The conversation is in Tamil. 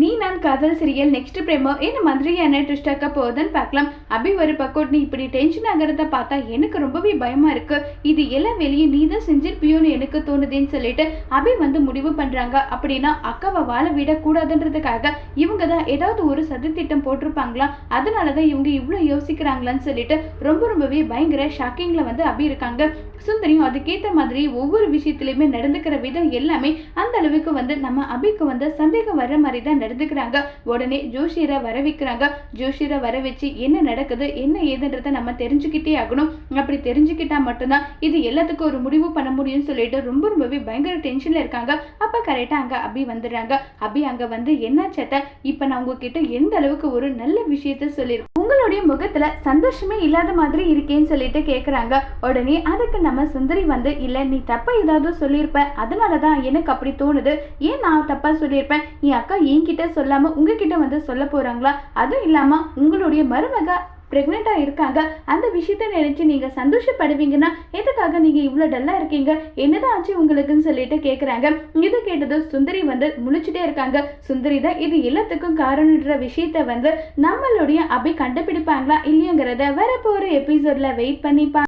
நீ நான் காதல் சீரியல் நெக்ஸ்ட் பிரேமோ? என்ன மாதிரியான ட்விஸ்டாக்க போகுதுன்னு பார்க்கலாம். அபி ஒரு பக்கம் நீ இப்படி டென்ஷன் ஆகிறத பார்த்தா எனக்கு ரொம்பவே பயமா இருக்கு. இது எல்லாம் வெளியே நீ தான் செஞ்சிருப்பியோன்னு எனக்கு தோணுதுன்னு சொல்லிட்டு அபி வந்து முடிவு பண்றாங்க. அப்படின்னா அக்காவை வாழ விடக்கூடாதுன்றதுக்காக இவங்க தான் ஏதாவது ஒரு சதித்திட்டம் போட்டிருப்பாங்களா? அதனால தான் இவங்க இவ்வளோ யோசிக்கிறாங்களான்னு சொல்லிட்டு ரொம்ப ரொம்பவே பயங்கர ஷாக்கிங்ல வந்து அபி இருக்காங்க. சுந்தரியும் அதுக்கேற்ற மாதிரி ஒவ்வொரு விஷயத்துலையுமே நடந்துக்கிற விதம் எல்லாமே அந்த அளவுக்கு வந்து நம்ம அபிக்கு வந்து சந்தேகம் வர்ற மாதிரி தான் நடந்துக்கிறாங்க. உடனே ஜோஷியரை வர வைக்கிறாங்க ஜோஷியரை வர வச்சு என்ன நடக்குது என்ன ஏதுன்றதை நம்ம தெரிஞ்சுக்கிட்டே ஆகணும். அப்படி தெரிஞ்சுக்கிட்டா மட்டும்தான் இது எல்லாத்துக்கும் ஒரு முடிவு பண்ண முடியும்னு சொல்லிட்டு ரொம்ப ரொம்பவே பயங்கர டென்ஷன்ல இருக்காங்க. அப்ப கரெக்டா அங்க அபி வந்துடுறாங்க. அபி அங்க வந்து என்ன சேத்த? இப்ப நான் உங்ககிட்ட எந்த அளவுக்கு ஒரு நல்ல விஷயத்த சொல்லியிருக்கேன் உங்களுடைய முகத்துல சந்தோஷமே இல்லாத மாதிரி இருக்கேன்னு சொல்லிட்டு கேக்குறாங்க. உடனே அதுக்கு நம்ம சுந்தரி வந்து இல்ல நீ தப்பாக ஏதாவது சொல்லியிருப்ப அதனாலதான் எனக்கு அப்படி தோணுது. ஏன் நான் தப்பா சொல்லியிருப்பேன் என் அக்கா என்கிட்ட சொல்லாம உங்ககிட்ட வந்து சொல்ல போறாங்களா? அதுவும் இல்லாம உங்களுடைய மருமக ப்ரெக்னெண்ட்டாக இருக்காங்க அந்த விஷயத்த நினச்சி நீங்கள் சந்தோஷப்படுவீங்கன்னா எதுக்காக நீங்கள் இவ்வளோ டல்லாக இருக்கீங்க? என்னதான் ஆச்சு உங்களுக்குன்னு சொல்லிட்டு கேட்குறாங்க இது கேட்டது சுந்தரி வந்து முழிச்சுட்டே இருக்காங்க. சுந்தரி தான் இது எல்லாத்துக்கும் காரணன்ற விஷயத்த வந்து நம்மளுடைய அபி கண்டுபிடிப்பாங்களா இல்லையங்கிறத வரப்போகிற எபிசோடில் வெயிட் பண்ணிப்பா